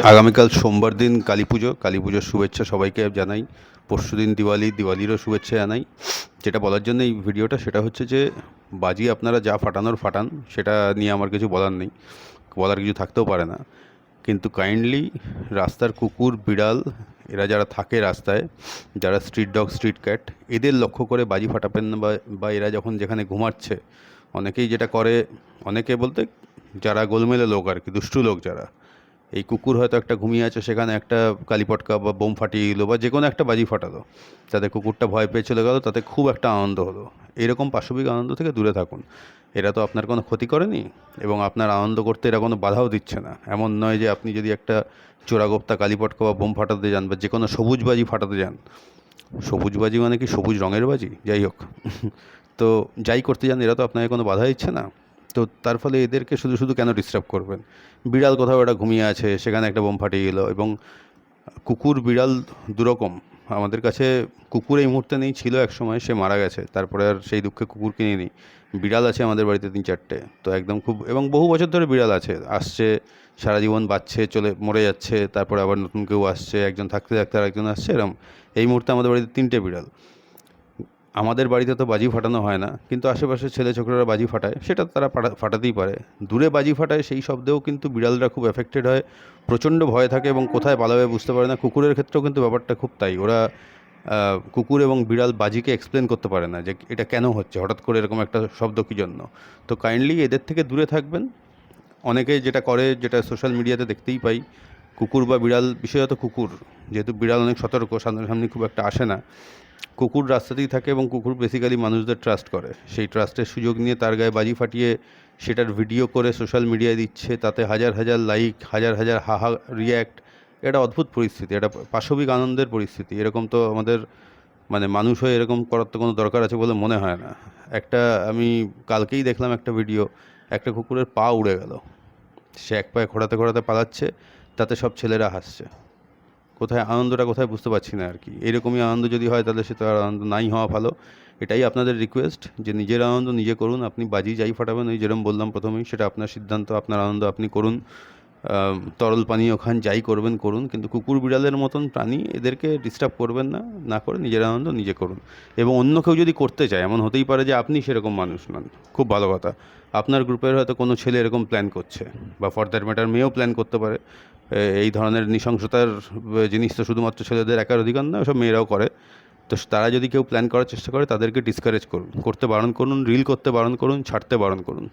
আগামীকাল সোমবার দিন কালী পুজো, কালী পুজোর শুভেচ্ছা সবাইকে জানাই। পরশু দিন দিওয়ালি, দিওয়ালিরও শুভেচ্ছা জানাই। যেটা বলার জন্য এই ভিডিওটা সেটা হচ্ছে যে, বাজি আপনারা যা ফাটানোর ফাটান, সেটা নিয়ে আমার কিছু বলার নেই। বলার কিছু থাকতেও পারে না। কিন্তু কাইন্ডলি রাস্তার কুকুর, বিড়াল, এরা যারা থাকে রাস্তায়, যারা স্ট্রিট ডগ স্ট্রিট ক্যাট এদের লক্ষ্য করে বাজি ফাটাবেন না বা এরা যখন যেখানে ঘুমাচ্ছে, অনেকেই যেটা করে, অনেকে বলতে যারা গোলমেলে লোক আর কি, দুষ্টু লোক যারা এই কুকুর হয়তো একটা ঘুমিয়ে আছে, সেখানে একটা কালীপটকা বা বোম ফাটিয়ে দিল বা যে কোনো একটা বাজি ফাটালো। তাতে কুকুরটা ভয় পেয়ে চলে গেলো, তাতে খুব একটা আনন্দ হলো। এরকম পাশবিক আনন্দ থেকে দূরে থাকুন। এরা তো আপনার কোনো ক্ষতি করেনি এবং আপনার আনন্দ করতে এরা কোনো বাধাও দিচ্ছে না। এমন নয় যে আপনি যদি একটা চোরাগোপ্তা কালীপটকা বা বোম ফাটাতে যান বা যে কোনো সবুজ বাজি ফাটাতে যান। সবুজ বাজি মানে কি? সবুজ রঙের বাজি? যাই হোক। তো যাই করতে যান, এরা তো আপনাকে কোনো বাধা দিচ্ছে না। তো তার ফলে এদেরকে শুধু শুধু কেন ডিস্টার্ব করবেন? বিড়াল কোথাও একটা ঘুমিয়ে আছে, সেখানে একটা বোম ফাটিয়ে গেলো এবং কুকুর, বিড়াল দুরকম। আমাদের কাছে কুকুর এই মুহূর্তে নেই, ছিল এক সময়, সে মারা গেছে। তারপরে আর সেই দুঃখে কুকুর কিনে নিই। বিড়াল আছে আমাদের বাড়িতে তিন চারটে। তো একদম খুব, এবং বহু বছর ধরে বিড়াল আছে। আসছে, সারা জীবন বাঁচছে, চলে, মরে যাচ্ছে, তারপরে আবার নতুন কেউ আসছে, একজন থাকতে থাকতে আর একজন আসছে, এরম। এই মুহূর্তে আমাদের বাড়িতে তিনটে বিড়াল। আমাদের বাড়িতে তো বাজি ফাটানো হয় না, কিন্তু আশেপাশের ছেলে ছোকরারা বাজি ফাটায়, সেটা তারা ফাটা- ফাটাতেই পারে। দূরে বাজি ফাটায় সেই শব্দেও কিন্তু বিড়ালরা খুব এফেক্টেড হয়, প্রচণ্ড ভয় থাকে এবং কোথায় পালাবে বুঝতে পারে না। কুকুরের ক্ষেত্রেও কিন্তু ব্যাপারটা খুব তাই, ওরা কুকুর এবং বিড়াল বাজিকে এক্সপ্লেন করতে পারে না যে এটা কেন হচ্ছে, হঠাৎ করে এরকম একটা শব্দ কী জন্য। তো কাইন্ডলি এদের থেকে দূরে থাকবেন। অনেকে যেটা করে, যেটা সোশ্যাল মিডিয়াতে দেখতেই পাই, কুকুর বা বিড়াল, বিশেষত কুকুর, যেহেতু বিড়াল অনেক সতর্ক, সামনাসামনি খুব একটা আসে না। কুকুর রাস্তাতেই থাকে এবং কুকুর বেসিক্যালি মানুষদের ট্রাস্ট করে। সেই ট্রাস্টের সুযোগ নিয়ে তার গায়ে বাজি ফাটিয়ে সেটার ভিডিও করে সোশ্যাল মিডিয়ায় দিচ্ছে, তাতে হাজার হাজার লাইক হাজার হাজার হাহা রিয়্যাক্ট এটা অদ্ভুত পরিস্থিতি, এটা পাশবিক আনন্দের পরিস্থিতি। এরকম তো আমাদের মানে মানুষ হয়ে এরকম করার তো কোনো দরকার আছে বলে মনে হয় না। একটা, আমি কালকেই দেখলাম একটা ভিডিও একটা কুকুরের পা উড়ে গেল। সে এক পায়ে ঘোরাতে ঘোরাতে পালাচ্ছে, তাতে সব ছেলেরা হাসছে। কোথায়, আনন্দটা কোথায় বুঝতে পারছি না আর কি এরকমই আনন্দ যদি হয় তাহলে সে তো আর আনন্দ নাই হওয়া ভালো। এটাই আপনাদের রিকোয়েস্ট যে নিজের আনন্দ নিজে করুন, আপনি বাজি যাই ফাটাবেন, ওই যেরকম বললাম প্রথমেই, সেটা আপনার সিদ্ধান্ত, আপনার আনন্দ আপনি করুন। তরল পানীয় খান যাই করবেন, করুন, কিন্তু কুকুর বিড়ালের মতন প্রাণী এদেরকে ডিস্টার্ব করবেন না না করে নিজের আনন্দ নিজে করুন। এবং অন্য কেউ যদি করতে চায়, এমন হতেই পারে যে আপনি সেরকম মানুষ নন। খুব ভালো কথা। আপনার গ্রুপের হয়তো কোনো ছেলে এরকম প্ল্যান করছে, বা ফর দ্যাট ম্যাটার মেয়েও প্ল্যান করতে পারে। এই ধরনের নৃশংসতার জিনিস তো শুধুমাত্র ছেলেদের একার অধিকার নয়, সব মেয়েরাও করে। তো তারা যদি কেউ প্ল্যান করার চেষ্টা করে, তাদেরকে ডিসকারেজ করুন। করতে বারণ করুন রিল করতে বারণ করুন, ছাড়তে বারণ করুন।